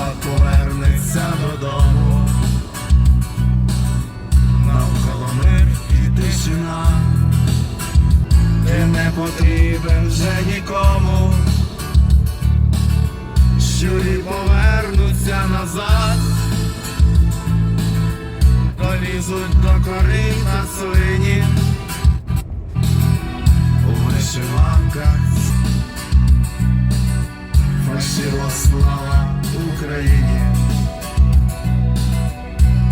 слава повернеться додому, навколо мир і тишина, ти не потрібен вже нікому, щурі повернуться назад, полізуть до кори на свої. Україні.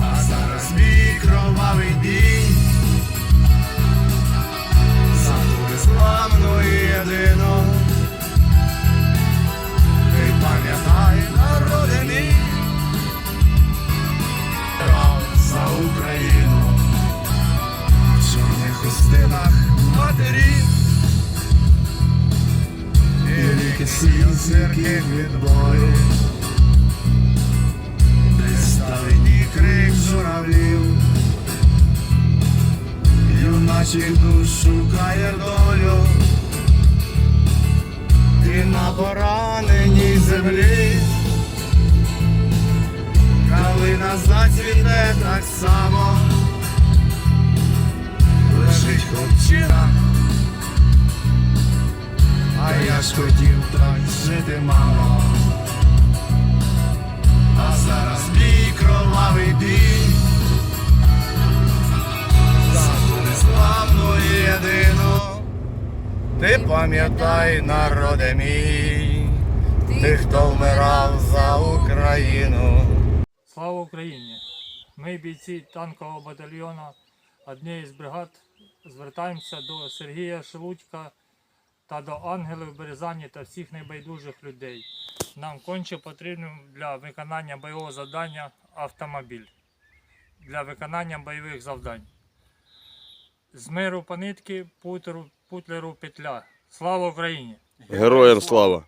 А зараз мій кровавий бій за ту безславну і єдину. Ти пам'ятай, народи мій, за Україну, в чорних хустинах матерів. І ріки слізерки від бою. Десь душ шукає долю, і на пораненій землі, калина зацвіте так само, лежить хлопчина, а я ж хотів так жити, мамо. А зараз мій кровавий бій і єдину Ти пам'ятай, народе мій Ти, хто вмирав за Україну Слава Україні! Ми, бійці танкового батальйону однієї з бригад, звертаємося до Сергія Шелудька та до ангелів Березані та всіх небайдужих людей. Нам конче потрібен для виконання бойового завдання автомобіль для виконання бойових завдань. З миру по нитки, путеру, путлеру петля. Слава Україні! Героям слава!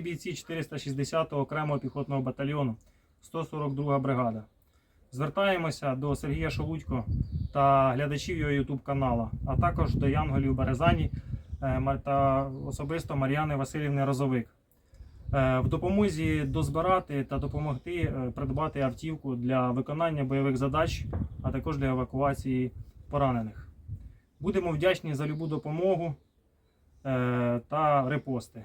Бійці 460-го окремого піхотного батальйону, 142 бригада. Звертаємося до Сергія Шелудько та глядачів його YouTube каналу, а також до Янголів Березані е, та особисто Мар'яни Васильівни Розовик. Е, В допомозі дозбирати та допомогти е, придбати автівку для виконання бойових задач, а також для евакуації поранених. Будемо вдячні за любу допомогу та репости.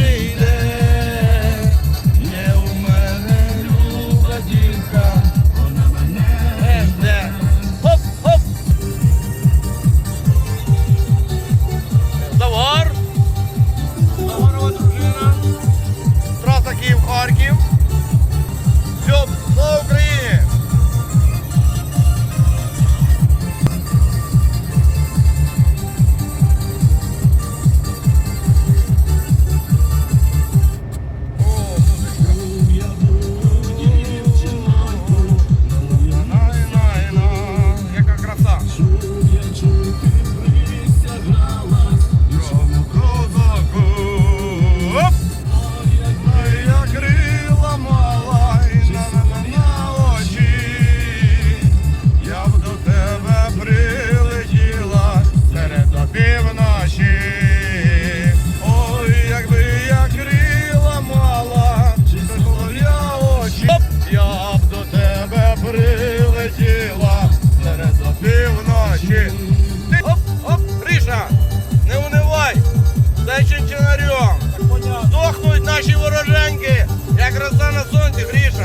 see.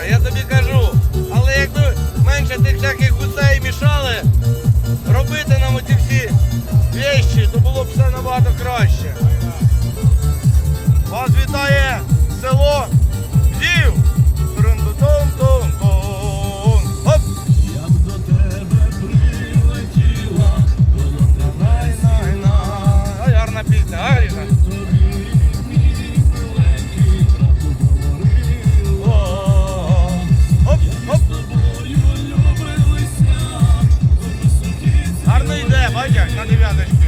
я тобі кажу. Ходять на дев'яточки.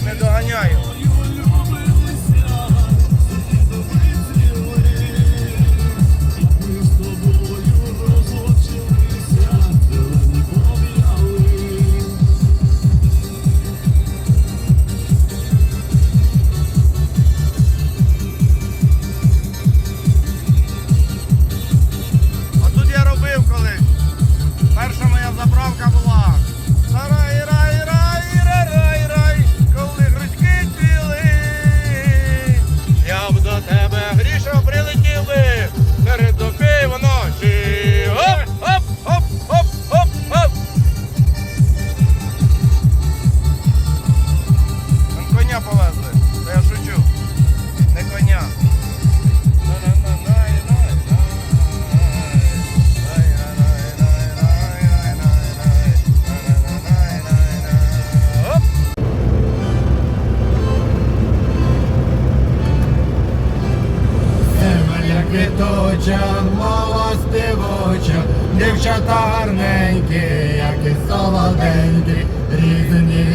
не доганяє. молодості в очах, дівчата гарненькі, як і солоденькі, різні.